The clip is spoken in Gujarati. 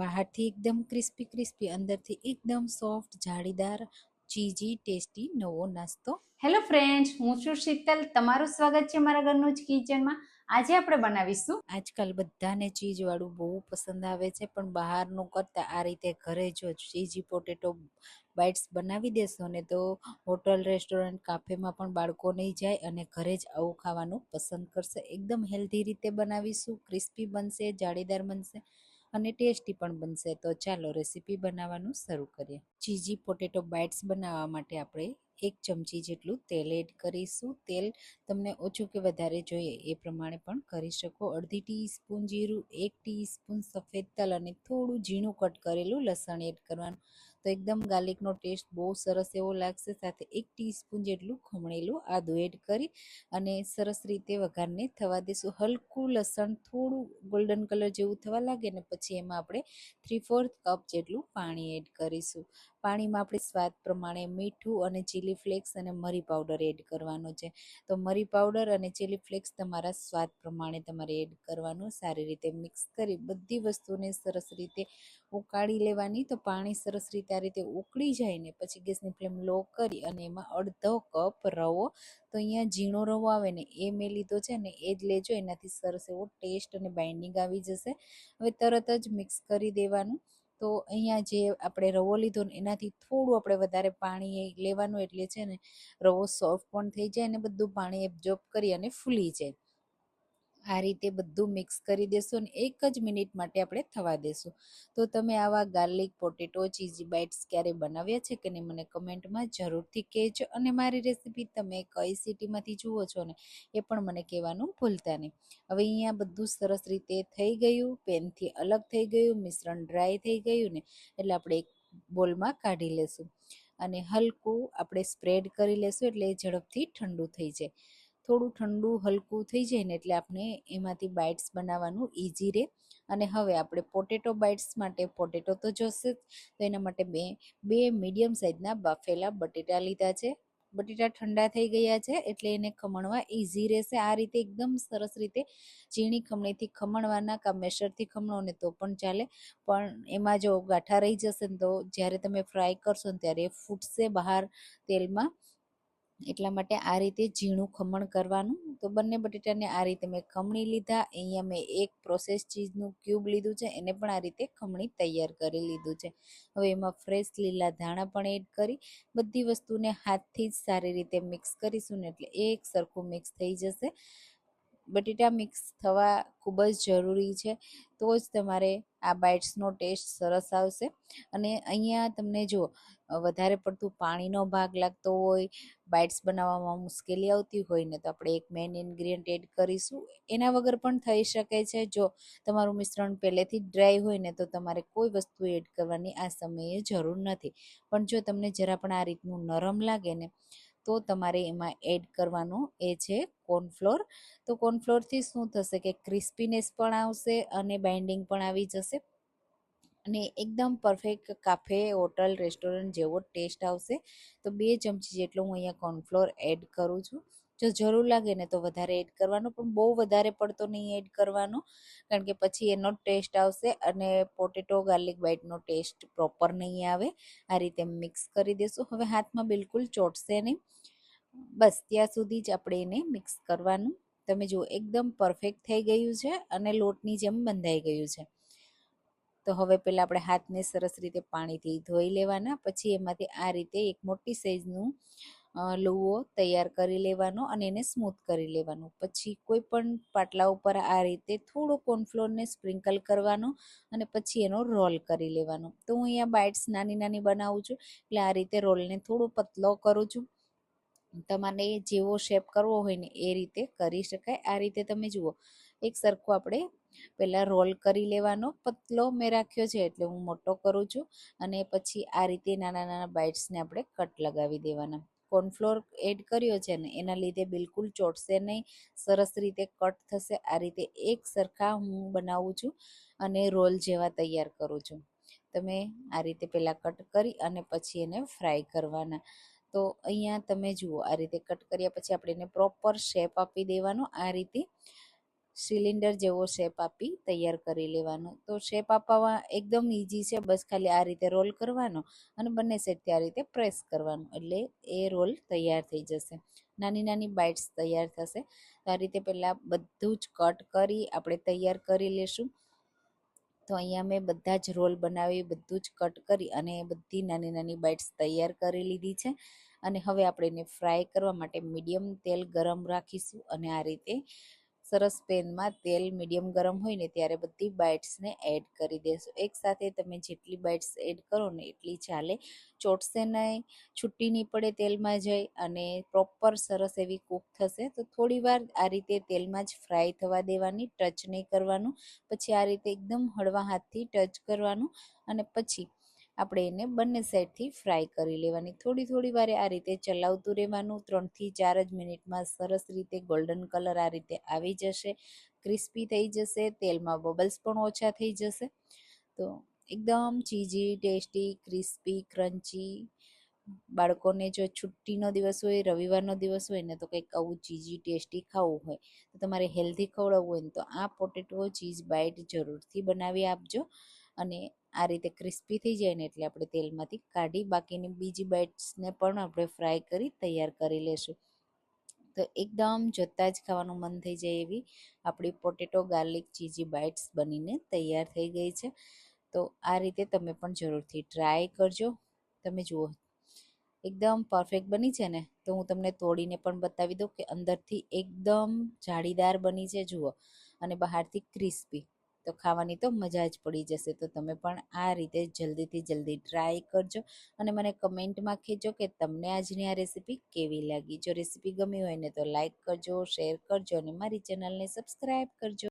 બહારથી એકદમ ક્રિસ્પી ક્રિસ્પી અંદરથી એકદમ સોફ્ટ જાળીદાર ચીજી ટેસ્ટી નવો નાસ્તો. હેલો ફ્રેન્ડ્સ હું છું શીતલ. તમારું સ્વાગત છે મારા ઘરનું જ કિચનમાં. આજે આપણે બનાવીશું. આજકાલ બધાને ચીઝવાળું બહુ પસંદ આવે છે પણ બહારનું કરતાં આ રીતે ઘરે જો ચીજી પોટેટો બાઇટ્સ બનાવી દેશો ને તો હોટલ રેસ્ટોરન્ટ કાફેમાં પણ બાળકો નહીં જાય અને ઘરે જ આવું ખાવાનું પસંદ કરશે. એકદમ હેલ્ધી રીતે બનાવીશું. ક્રિસ્પી બનશે જાળીદાર બનશે. અને ટેસ્ટી પણ બનશે. તો ચાલો રેસીપી બનાવવાનું શરૂ કરીએ. ચીઝી પોટેટો બાઇટ્સ બનાવવા માટે આપણે એક ચમચી જેટલું તેલ એડ કરીશું. તેલ તમને ઓછું કે વધારે જોઈએ એ પ્રમાણે પણ કરી શકો. અડધી ટીસ્પૂન જીરું, એક ટીસ્પૂન સફેદ તલ અને થોડું ઝીણું કટ કરેલું લસણ એડ કરવાનું. તો એકદમ ગાર્લિકનો ટેસ્ટ બહુ સરસ એવો લાગશે. સાથે એક ટીસ્પૂન જેટલું ખમણેલું આદું એડ કરી અને સરસ રીતે વઘારને થવા દેશું. હલકું લસણ થોડું ગોલ્ડન કલર જેવું થવા લાગે ને પછી એમાં આપણે થ્રી ફોર્થ કપ જેટલું પાણી એડ કરીશું. પાણીમાં આપણે સ્વાદ પ્રમાણે મીઠું અને ચીલી ફ્લેક્સ અને મરી પાવડર એડ કરવાનો છે. તો મરી પાવડર અને ચીલી ફ્લેક્સ તમારા સ્વાદ પ્રમાણે તમારે એડ કરવાનું, સારી રીતે મિક્સ કરી બધી વસ્તુને સરસ રીતે ઉકાળી લેવાની. તો પાણી સરસ રીતે આ રીતે ઉકળી જાય ને પછી ગેસની ફ્લેમ લો કરી અને એમાં અડધો કપ રવો, તો અહીંયા ઝીણો રવો આવે ને એ મેં લીધો છે ને એ જ લેજો. એનાથી સરસ એવો ટેસ્ટ અને બાઇન્ડિંગ આવી જશે. હવે તરત જ મિક્સ કરી દેવાનું. તો અહીંયા જે આપણે રવો લીધો ને એનાથી થોડું આપણે વધારે પાણી લેવાનું એટલે છે ને રવો સોફ્ટ પણ થઈ જાય અને બધું પાણી એબ્ઝોર્બ કરી અને ફૂલી જાય. આ રીતે બધું મિક્સ કરી દેશો અને એક જ મિનિટ માટે આપણે થવા દેશું. તો તમે આવા ગાર્લિક પોટેટો ચીઝી બાઇટ્સ ક્યારે બનાવ્યા છે કે નહીં મને કમેન્ટમાં જરૂરથી કહેજો. અને મારી રેસીપી તમે કઈ સિટીમાંથી જુઓ છો ને એ પણ મને કહેવાનું ભૂલતા નહીં. હવે અહીંયા બધું સરસ રીતે થઈ ગયું પેનથી અલગ થઈ ગયું, મિશ્રણ ડ્રાય થઈ ગયું ને એટલે આપણે એક બોલમાં કાઢી લેશું. અને હલકું આપણે સ્પ્રેડ કરી લેશું એટલે ઝડપથી ઠંડુ થઈ જાય. થોડું ઠંડુ, હલકું થઈ જાય ને એટલે આપણે એમાંથી બાઇટ્સ બનાવવાનું ઇઝી રહે અને હવે આપણે પોટેટો બાઇટ્સ માટે, પોટેટો તો જોશે જ. તો એના માટે બે બે મીડિયમ સાઇઝના બાફેલા બટેટા લીધા છે. બટેટા ઠંડા થઈ ગયા છે એટલે એને ખમણવા ઇઝી રહેશે. આ રીતે એકદમ સરસ રીતે ઝીણી ખમણીથી ખમણવાના કાં મેશરથી ખમણો ને તો પણ ચાલે. પણ એમાં જો ગાંઠા રહી જશે ને તો જ્યારે તમે ફ્રાય કરશો ને ત્યારે ફૂટશે બહાર તેલમાં. એટલા માટે આ રીતે ઝીણું ખમણ કરવાનું. તો બંને બટેટાને આ રીતે મેં ખમણી લીધા. અહીંયા મેં એક પ્રોસેસ ચીઝનું ક્યુબ લીધું છે. એને પણ આ રીતે ખમણી તૈયાર કરી લીધું છે. હવે એમાં ફ્રેશ લીલા ધાણા પણ એડ કરી બધી વસ્તુને હાથથી જ સારી રીતે મિક્સ કરીશું ને એટલે એક સરખું મિક્સ થઈ જશે. બટેટા મિક્સ થવા ખૂબ જ જરૂરી છે, તો જ તમારે આ બાઇટ્સનો ટેસ્ટ સરસ આવશે. અને અહીંયા તમને જો વધારે પડતું પાણીનો ભાગ લાગતો હોય, બાઇટ્સ બનાવવામાં મુશ્કેલી આવતી હોય ને તો આપણે એક મેઇન ઇન્ગ્રીડિયન્ટ એડ કરીશું. એના વગર પણ થઈ શકે છે. જો તમારું મિશ્રણ પહેલેથી જ ડ્રાય હોય ને તો તમારે કોઈ વસ્તુ એડ કરવાની આ સમયે જરૂર નથી. પણ જો તમને જરા પણ આ રીતનું નરમ લાગે ને તો તમારે એમાં એડ કરવાનું એ છે કોર્નફ્લોર. તો કોર્નફ્લોરથી શું થશે કે ક્રિસ્પીનેસ પણ આવશે અને બાઇન્ડિંગ પણ આવી જશે. અને એકદમ પરફેક્ટ કાફે, હોટલ, રેસ્ટોરન્ટ જેવો ટેસ્ટ આવશે. તો બે ચમચી જેટલો હું અહીંયા કોર્નફ્લોર એડ કરું છું. જો જરૂર લાગે ને તો વધારે એડ કરવાનો, પણ બહુ વધારે પડતો નહીં એડ કરવાનો, કારણ કે પછી એનો ટેસ્ટ આવશે અને પોટેટો ગાર્લિક બાઇટનો ટેસ્ટ પ્રોપર નહીં આવે. આ રીતે મિક્સ કરી દેશું. હવે હાથમાં બિલકુલ ચોટશે નહીં. બસ, ત્યાં સુધી જ આપણે એને મિક્સ કરવાનું. તમે જુઓ, એકદમ પરફેક્ટ થઈ ગયું છે અને લોટની જેમ બંધાઈ ગયું છે. તો હવે પહેલાં આપણે હાથને સરસ રીતે પાણીથી ધોઈ લેવાના. પછી એમાંથી આ રીતે એક મોટી સાઈઝનું લુવો તૈયાર કરી લેવાનો અને એને સ્મૂથ કરી લેવાનું. પછી કોઈ પણ પાટલા ઉપર આ રીતે થોડો કોર્નફ્લોરને સ્પ્રિંકલ કરવાનો અને પછી એનો રોલ કરી લેવાનો. તો હું અહીંયા બાઇટ્સ નાની નાની બનાવું છું, એટલે આ રીતે રોલને થોડો પતલો કરું છું. તમારે જેવો શેપ કરવો હોય ને એ રીતે કરી શકાય. આ રીતે તમે જુઓ, એક સરખું આપણે પહેલાં રોલ કરી લેવાનો. પતલો મેં રાખ્યો છે એટલે હું મોટો કરું છું અને પછી આ રીતે નાના નાના બાઇટ્સને આપણે કટ લગાવી દેવાના. કોર્નફ્લોર એડ કર્યો છે ને, એના લીધે બિલકુલ ચોટશે નહીં, સરસ રીતે કટ થશે. આ રીતે એક સરખા હું બનાવું છું અને રોલ જેવા તૈયાર કરું છું. તમે આ રીતે પહેલાં કટ કરી અને પછી એને ફ્રાય કરવાના. તો અહીંયા તમે જુઓ, આ રીતે કટ કર્યા પછી આપણે એને પ્રોપર શેપ આપી દેવાનો. આ રીતે સિલિન્ડર જેવો શેપ આપી તૈયાર કરી લેવાનો. તો શેપ આપવા એકદમ ઇઝી છે. બસ ખાલી આ રીતે રોલ કરવાનો અને બંને સાઈડથી આ રીતે પ્રેસ કરવાનું. એટલે એ રોલ તૈયાર થઈ જશે. નાની નાની બાઇટ્સ તૈયાર થશે. તો આ રીતે પહેલાં બધું જ કટ કરી આપણે તૈયાર કરી લેશું. તો અહીંયા મેં બધા જ રોલ બનાવી, બધું જ કટ કરી અને બધી નાની નાની બાઇટ્સ તૈયાર કરી લીધી છે. અને હવે આપણે એને ફ્રાય કરવા માટે મીડિયમ તેલ ગરમ રાખીશું અને આ રીતે સરસ પેનમાં તેલ મીડિયમ ગરમ હોય ને ત્યારે બધી બાઇટ્સને એડ કરી દેશું. એકસાથે તમે જેટલી બાઇટ્સ એડ કરો ને એટલી ચાલે ચોટશે નહીં, છૂટી નહીં પડે તેલમાં જઈ અને પ્રોપર સરસ એવી કૂક થશે તો થોડી વાર આ રીતે તેલમાં જ ફ્રાય થવા દેવાની, ટચ નહીં કરવાનું, પછી આ રીતે એકદમ હળવા હાથથી ટચ કરવાનું અને પછી આપણે એને બંને સાઈડથી ફ્રાય કરી લેવાની. થોડી થોડી વારે આ રીતે ચલાવતું રહેવાનું. ત્રણથી ચાર જ મિનિટમાં સરસ રીતે ગોલ્ડન કલર આ રીતે આવી જશે. ક્રિસ્પી થઈ જશે. તેલમાં બબલ્સ પણ ઓછા થઈ જશે. તો એકદમ ચીઝી ટેસ્ટી ક્રિસ્પી ક્રન્ચી બાળકોને જો છુટ્ટીનો દિવસ હોય, રવિવારનો દિવસ હોય ને તો કંઈક આવું ચીઝી ટેસ્ટી ખાવું હોય, તો તમારે હેલ્ધી ખવડાવવું હોય ને તો આ પોટેટો ચીઝ બાઇટ જરૂરથી બનાવી આપજો. અને આ રીતે ક્રિસ્પી થઈ જાય ને એટલે આપણે તેલમાંથી કાઢી બાકીની બીજી બાઇટ્સને પણ આપણે ફ્રાય કરી તૈયાર કરી લેશું. તો એકદમ જોતાં જ ખાવાનું મન થઈ જાય એવી આપણી પોટેટો ગાર્લિક ચીઝી બાઇટ્સ બનીને તૈયાર થઈ ગઈ છે. તો આ રીતે તમે પણ જરૂરથી ટ્રાય કરજો. તમે જુઓ, એકદમ પરફેક્ટ બની છે ને? તો હું તમને તોડીને પણ બતાવી દઉં કે અંદરથી એકદમ જાળીદાર બની છે, જુઓ. અને બહારથી ક્રિસ્પી તો ખાવાની તો મજા જ પડી જશે. તો તમે પણ આ રીતે જલ્દીથી જલ્દી ટ્રાય કરજો અને મને કમેન્ટમાં કહેજો કે તમને આજની આ રેસીપી કેવી લાગી. જો રેસીપી ગમી હોય ને તો લાઈક કરજો, શેર કરજો અને મારી ચેનલને સબસ્ક્રાઈબ કરજો.